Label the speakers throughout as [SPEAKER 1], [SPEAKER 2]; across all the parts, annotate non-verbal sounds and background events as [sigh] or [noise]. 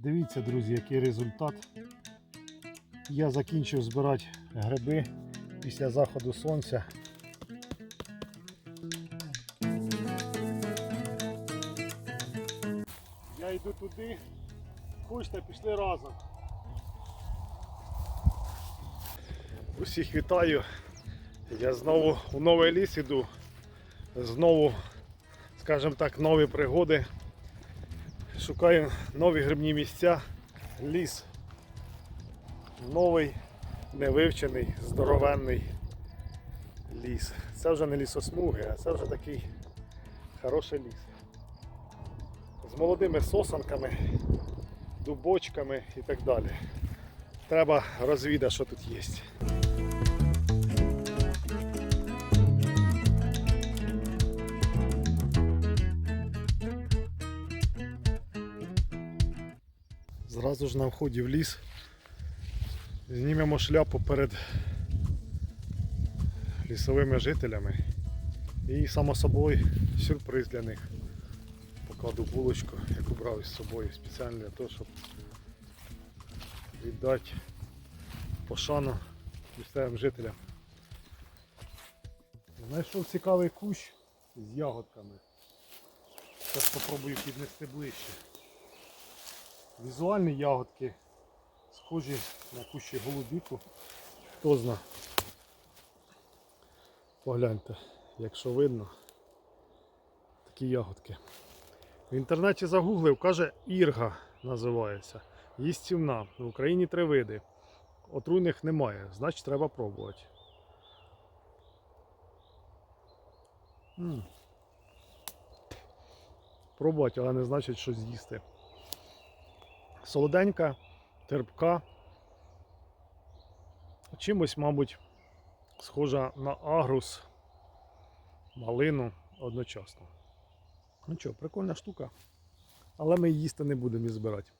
[SPEAKER 1] Дивіться, друзі, який результат. Я закінчив збирати гриби після заходу сонця. Я йду туди. Хочете, пішли разом. Усіх вітаю. Я знову у новий ліс іду. Знову, скажімо так, нові пригоди. Шукаю нові грибні місця. Ліс. Новий, невивчений, здоровенний ліс. Це вже не лісосмуги, а це вже такий хороший ліс. З молодими сосанками, дубочками і так далі. Треба розвідати, що тут є. Зразу ж на вході в ліс знімемо шляпу перед лісовими жителями. І само собою сюрприз для них. Покладу булочку, яку брав із собою спеціально для того, щоб віддати пошану місцевим жителям. Знайшов цікавий кущ з ягодками. Зараз спробую піднести ближче. Візуальні ягодки схожі на кущі голубіку. Хто зна. Погляньте, якщо видно, такі ягодки. В інтернеті загуглив, каже, ірга називається. Їстівна. В Україні три види. Отруйних немає, значить треба пробувати. М. Пробувати, але не значить, що з'їсти. Солоденька, терпка. Чимось, мабуть, схожа на агрус, малину одночасно. Ну що, прикольна штука. Але ми її їсти не будемо і збирати.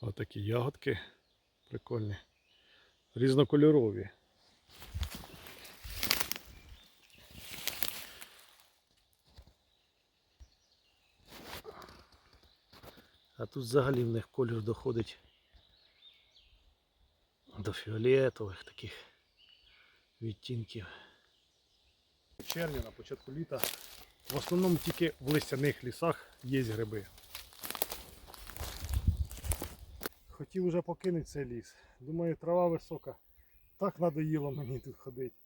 [SPEAKER 1] Отакі ягодки прикольні. Різнокольорові. А тут взагалі в них колір доходить до фіолетових таких відтінків. В червні на початку літа в основному тільки в листяних лісах є гриби. Хотів уже покинути цей ліс. Думаю, трава висока. Так надоїло мені тут ходити.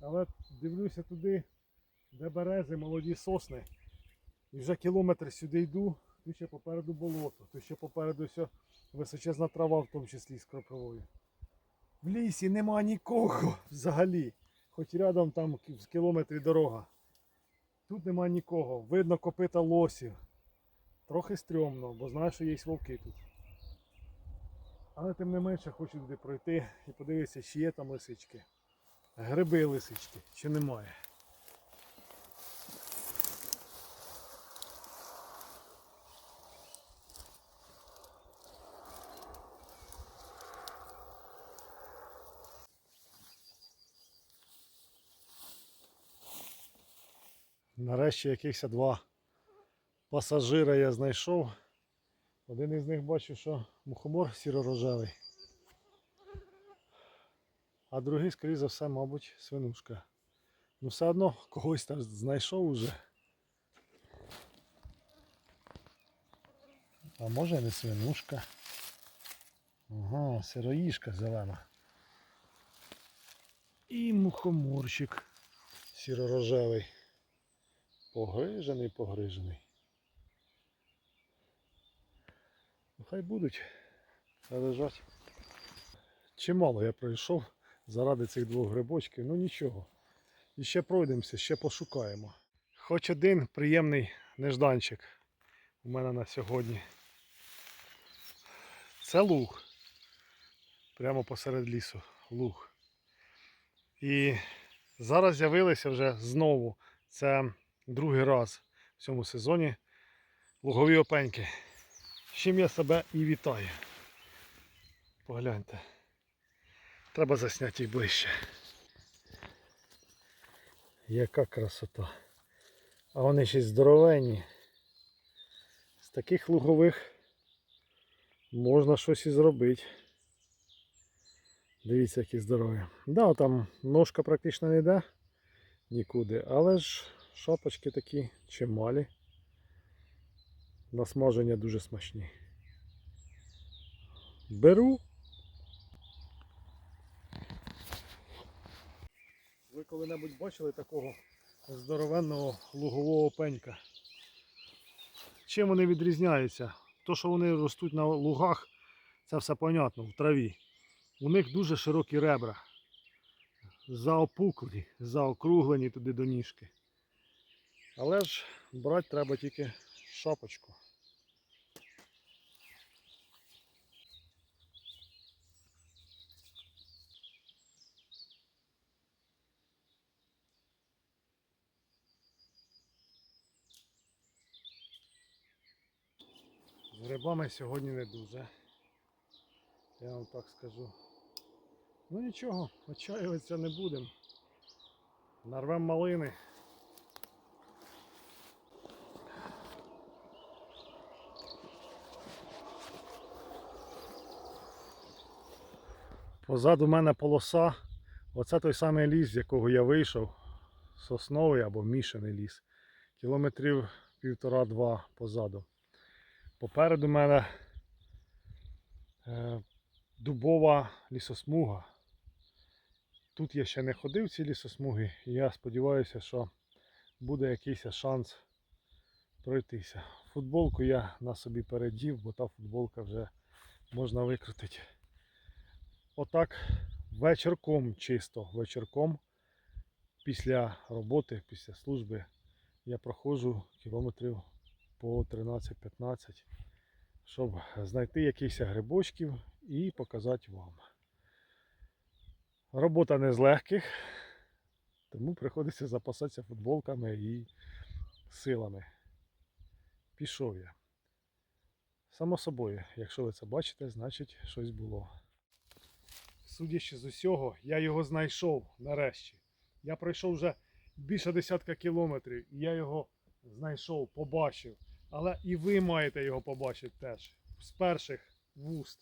[SPEAKER 1] Але дивлюся туди, де берези, молоді сосни. І вже кілометр сюди йду, тут ще попереду болото, тут ще попереду все височезна трава, в тому числі з кропивою. В лісі нема нікого взагалі. Хоч рядом там з кілометрі дорога. Тут нема нікого. Видно копита лосів. Трохи стрьомно, бо знаю, що є вовки тут. Але тим не менше хочу туди пройти і подивитися, чи є там лисички. Гриби лисички, чи немає. Нарешті якихось два пасажира я знайшов. Один із них бачу, що мухомор сіро-рожевий. А другий, скоріше за все, мабуть, свинушка. Ну все одно когось там знайшов уже. А може не свинушка. Ага, сироїшка зелена. І мухоморчик сіро-рожевий. Погрижений, погрижений. Ну, Хай будуть, лежать. Чимало я пройшов заради цих двох грибочків, ну нічого. І ще пройдемося, ще пошукаємо. Хоч один приємний нежданчик у мене на сьогодні. Це луг. Прямо посеред лісу. Луг. І зараз з'явилися вже знову. Це другий раз в цьому сезоні лугові опеньки. З чим я себе і вітаю. Погляньте. Треба засняти їх ближче. Яка красота. А вони ще здоровенні. З таких лугових можна щось і зробити. Дивіться, які здорові. Да, там ножка практично не йде нікуди, але ж шапочки такі чималі. На смаження дуже смачні. Беру. Ви коли-небудь бачили такого здоровенного лугового пенька? Чим вони відрізняються? То, що вони ростуть на лугах, це все понятно, в траві. У них дуже широкі ребра. Заопуклі, заокруглені туди до ніжки. Але ж брати треба тільки шапочку. З грибами сьогодні не дуже. Я вам так скажу. Ну нічого, отчаюватися не будемо. Нарвем малини. Позаду мене полоса. Оце той самий ліс, з якого я вийшов. Сосновий або мішаний ліс. Кілометрів півтора-два позаду. Попереду мене е, дубова лісосмуга. Тут я ще не ходив ці лісосмуги, і я сподіваюся, що буде якийсь шанс пройтися. Футболку я на собі передів, бо та футболка вже можна викрутити. Отак вечірком чисто, вечірком після роботи, після служби я проходжу кілометрів по 13-15, щоб знайти якихось грибочків і показати вам. Робота не з легких, тому приходиться запасатися футболками і силами. Пішов я. Само собою, якщо ви це бачите, значить щось було. Судячи з усього, я його знайшов нарешті. Я пройшов вже більше десятка кілометрів, і я його знайшов, побачив. Але і ви маєте його побачити теж. З перших вуст,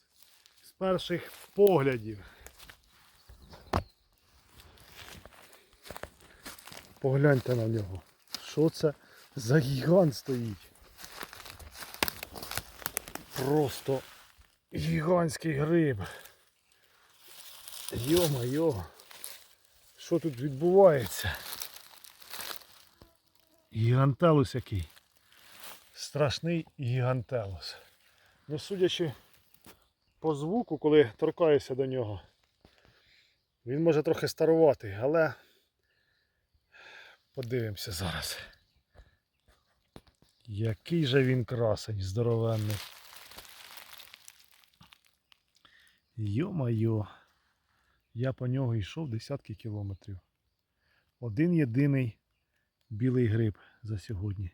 [SPEAKER 1] з перших поглядів. Погляньте на нього. Що це за гігант стоїть? Просто гігантський гриб. Йо-майо. Що тут відбувається? Гігантелус який. Страшний гігантелус. Ну, судячи по звуку, коли торкаюся до нього, він може трохи старувати, але подивимося зараз. Який же він красень здоровенний. Йо-майо. Я по нього йшов десятки кілометрів. Один єдиний білий гриб за сьогодні.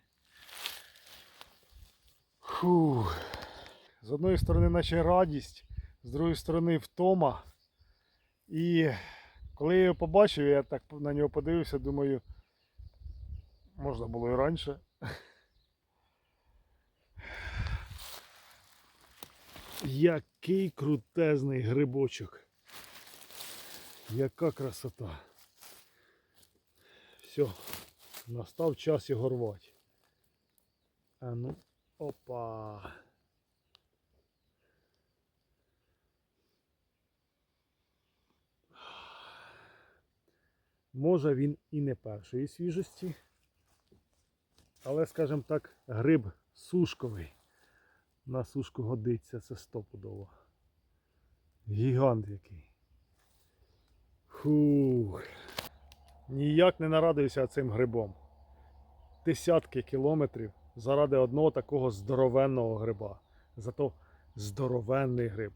[SPEAKER 1] Фух. З одної сторони, наче радість, з другої сторони втома. І коли я його побачив, я так на нього подивився, думаю, можна було і раніше. Який крутезний грибочок. Яка красота. Все, настав час його рвати. А ну, опа. Може він і не першої свіжості, але, скажімо так, гриб сушковий. На сушку годиться, це стопудово. Гігант який. Фух. Ніяк не нарадуюся цим грибом. Десятки кілометрів заради одного такого здоровенного гриба. Зато здоровенний гриб.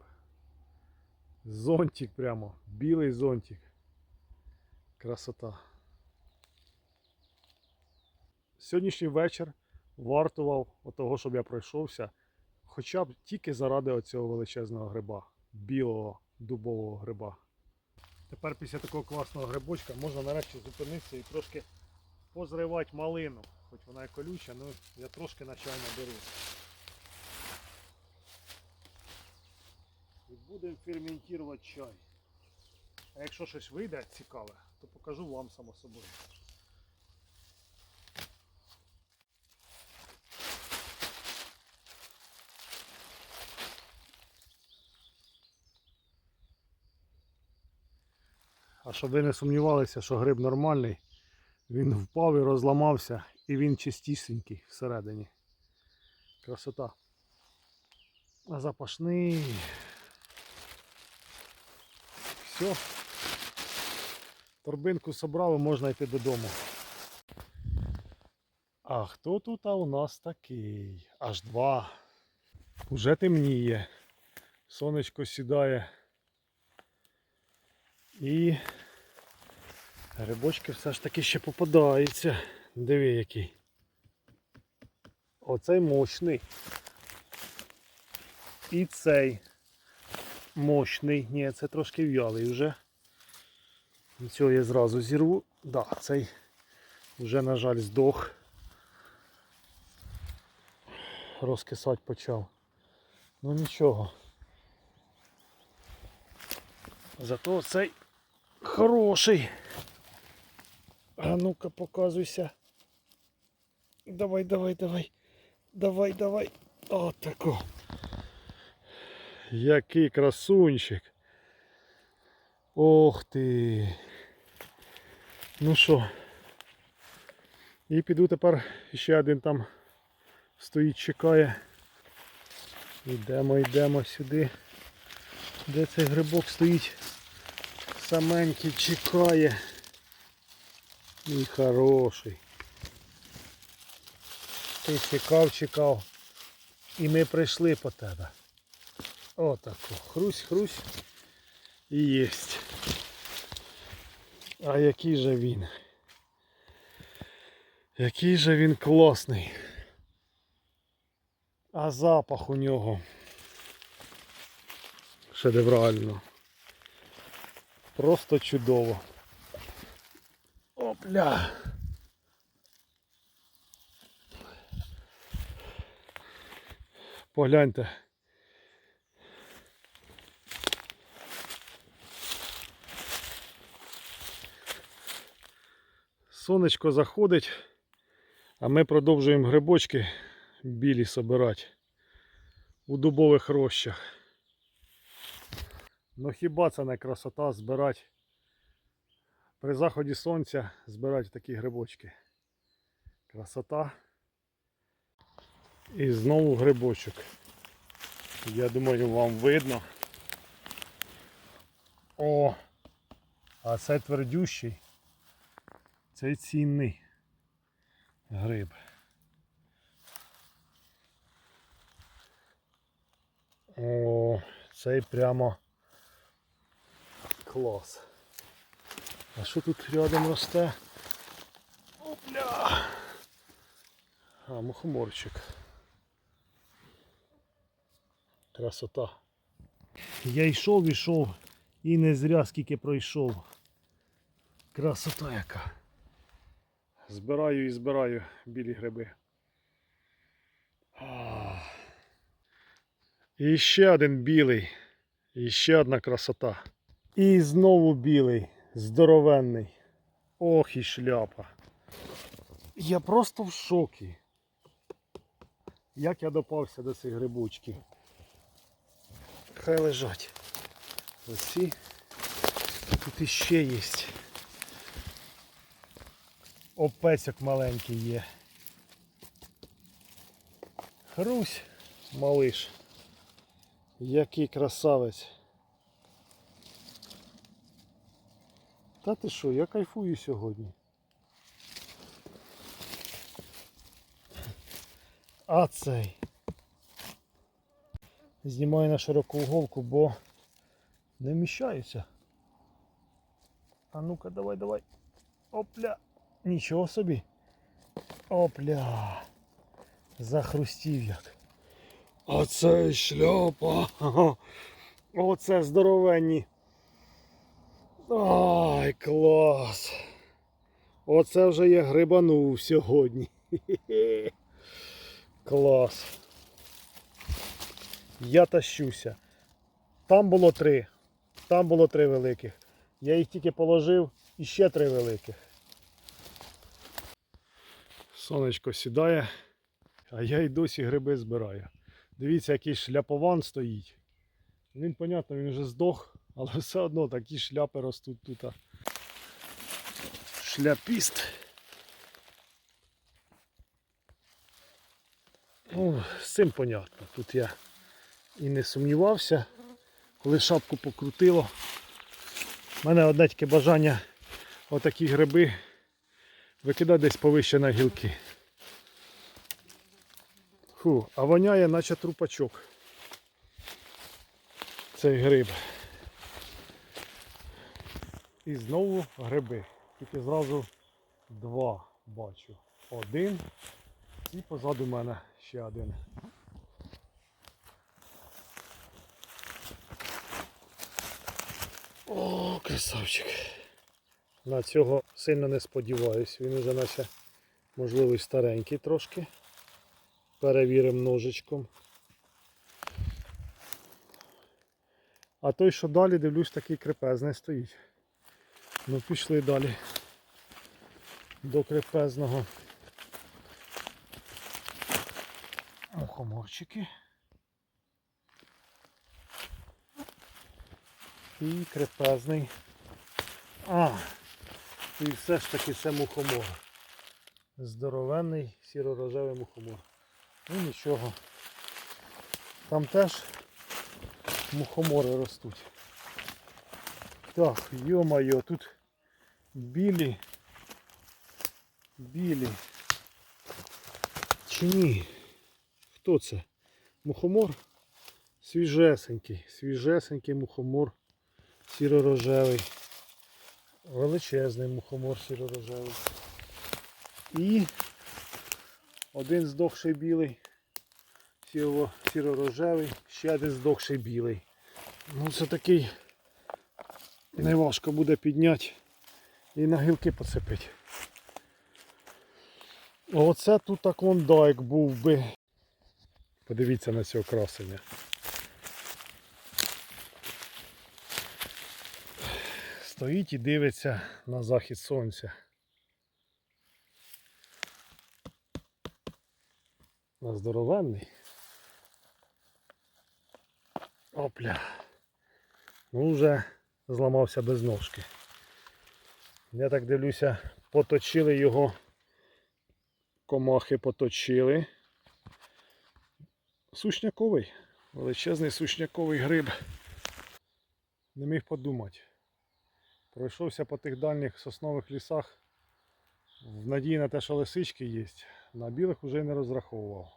[SPEAKER 1] Зонтик прямо, білий зонтик. Красота. Сьогоднішній вечір вартував того, щоб я пройшовся, хоча б тільки заради оцього величезного гриба, білого дубового гриба. Тепер після такого класного грибочка можна нарешті зупинитися і трошки позривати малину. хоч вона і колюча, але я трошки на чай наберу. І будемо ферментувати чай. А якщо щось вийде цікаве, то покажу вам само собою. А щоб ви не сумнівалися, що гриб нормальний, він впав і розламався, і він чистісінький всередині. Красота. А запашний. Все. Торбинку собрали, можна йти додому. А хто тут а у нас такий? Аж два. Уже темніє. Сонечко сідає. І грибочки все ж таки ще попадаються. Диви який. Оцей мощний. І цей мощний. Ні, це трошки в'ялий вже. Цього я зразу зірву. Да, цей вже, на жаль, здох. Розкисати почав. Ну нічого. Зато цей хороший. А ну-ка показуйся. Давай, давай, давай. Давай, давай. От тако. Який красунчик. Ох ти. Ну що. І піду тепер ще один там стоїть, чекає. Йдемо, йдемо сюди. Де цей грибок стоїть? Саменький чекає. І хороший. Ти чекав, чекав. І ми прийшли по тебе. Отако. Хрусь, хрусь. І єсть. А який же він? Який же він класний. А запах у нього. Шедеврально. Просто чудово. Опля. Погляньте. Сонечко заходить, а ми продовжуємо грибочки білі собирати у дубових рощах. Ну хіба це не красота збирати при заході сонця збирати такі грибочки. Красота. І знову грибочок. Я думаю вам видно. О! А це твердющий. Це цінний гриб. О, цей прямо клас. А що тут рядом росте? Опля! А, мухоморчик. Красота. Я йшов, ішов і не зря скільки пройшов. Красота яка. Збираю і збираю білі гриби. І ще один білий. І ще одна красота. І знову білий, здоровенний. Ох і шляпа. Я просто в шокі. Як я допався до цих грибочків. Хай лежать. Оці. Тут іще є. Опецьок маленький є. Хрусь, малиш. Який красавець. Та ти що, я кайфую сьогодні. А цей. Знімаю на широку уголку, бо не вміщаюся. А ну-ка, давай, давай. Опля. Нічого собі. Опля. Захрустів як. Оце шляпа. Оце здоровенні. Ай, клас. Оце вже я грибанув сьогодні. [laughs] Клас. Я тащуся. Там було три. Там було три великих. Я їх тільки положив і ще три великих. Сонечко сідає, а я й досі гриби збираю. Дивіться, який шляпован стоїть. Він, понятно, він вже здох, але все одно такі шляпи ростуть тут. Шляпіст. Ну, з цим понятно. Тут я і не сумнівався, коли шапку покрутило. У мене одне тільки бажання отакі гриби викидати десь повище на гілки. Фу, а воняє наче трупачок. Цей гриб. І знову гриби. Тільки зразу два бачу. Один і позаду мене ще один. О, красавчик. На цього сильно не сподіваюсь. Він уже наче можливо старенький трошки. Перевіримо ножичком. А той, що далі, дивлюсь, такий крепезний стоїть. Ну пішли далі до крепезного. Мухоморчики. І крепезний. А, і все ж таки це мухомор. Здоровенний сіро-рожевий мухомор. Ну нічого. Там теж мухомори ростуть. Так, йо-моє, тут білі. Білі. Чи ні? Хто це? Мухомор? Свіжесенький, свіжесенький мухомор сіро-рожевий. Величезний мухомор сіро-рожевий. І один здохший білий, сіро- сіро-рожевий, ще один здохший білий. Ну це такий неважко буде підняти і на гілки поцепити. Оце тут так клондайк був би. Подивіться на цього красення. Стоїть і дивиться на захід сонця. На здоровенний. Опля. Ну вже зламався без ножки. Я так дивлюся, поточили його, комахи поточили. Сушняковий, величезний сушняковий гриб. Не міг подумати. Пройшовся по тих дальніх соснових лісах в надії на те, що лисички є. На білих вже не розраховував.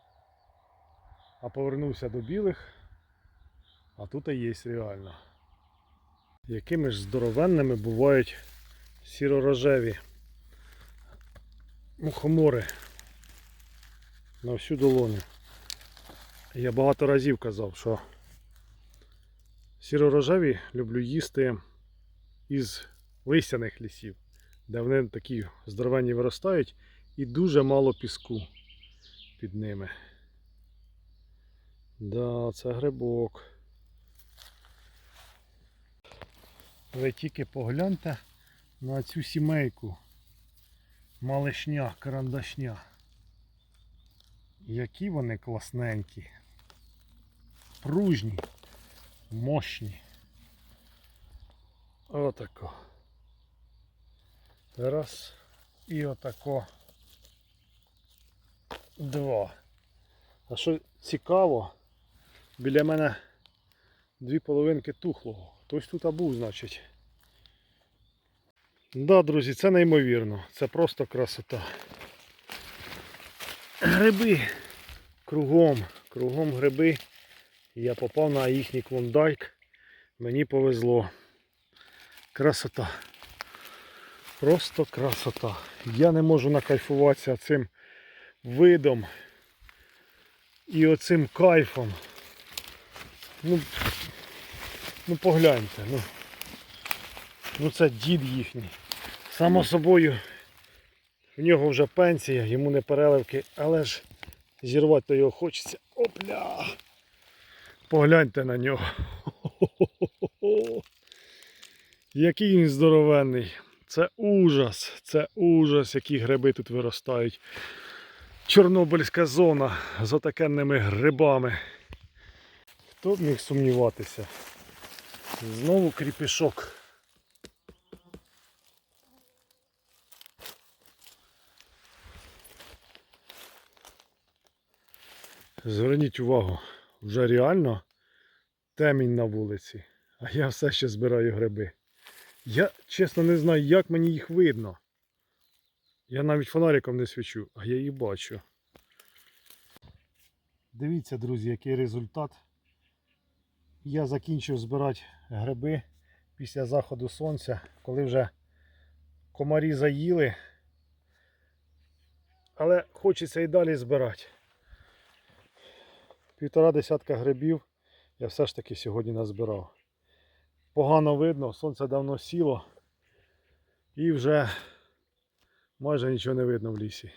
[SPEAKER 1] А повернувся до білих, а тут і є реально. Якими ж здоровенними бувають сіро-рожеві мухомори на всю долоню. Я багато разів казав, що сіро-рожеві люблю їсти із листяних лісів, де вони такі здоровенні виростають і дуже мало піску під ними. Да, це грибок. Ви тільки погляньте на цю сімейку. Малишня, карандашня. Які вони класненькі. Пружні, мощні. Отако. Раз. І отако. Два. А що цікаво, біля мене дві половинки тухлого. Хтось тут був, значить. Да, друзі, це неймовірно. Це просто красота. Гриби кругом, кругом гриби. Я попав на їхній клондайк. Мені повезло. Красота. Просто красота. Я не можу накайфуватися цим видом і оцим кайфом. Ну, ну погляньте, ну, ну це дід їхній. Само собою В нього вже пенсія, йому не переливки, але ж зірвати то його хочеться. Опля! Погляньте на нього. [laughs] Який він здоровенний. Це ужас, це ужас, які гриби тут виростають. Чорнобильська зона з отакенними грибами. Хто б міг сумніватися? Знову кріпішок. Зверніть увагу, вже реально темінь на вулиці, а я все ще збираю гриби. Я чесно не знаю, як мені їх видно. Я навіть фонариком не свічу, а я їх бачу. Дивіться, друзі, який результат. Я закінчив збирати гриби після заходу сонця, коли вже комарі заїли. Але хочеться і далі збирати. Півтора десятка грибів я все ж таки сьогодні назбирав. Погано видно, сонце давно сіло і вже майже нічого не видно в лісі.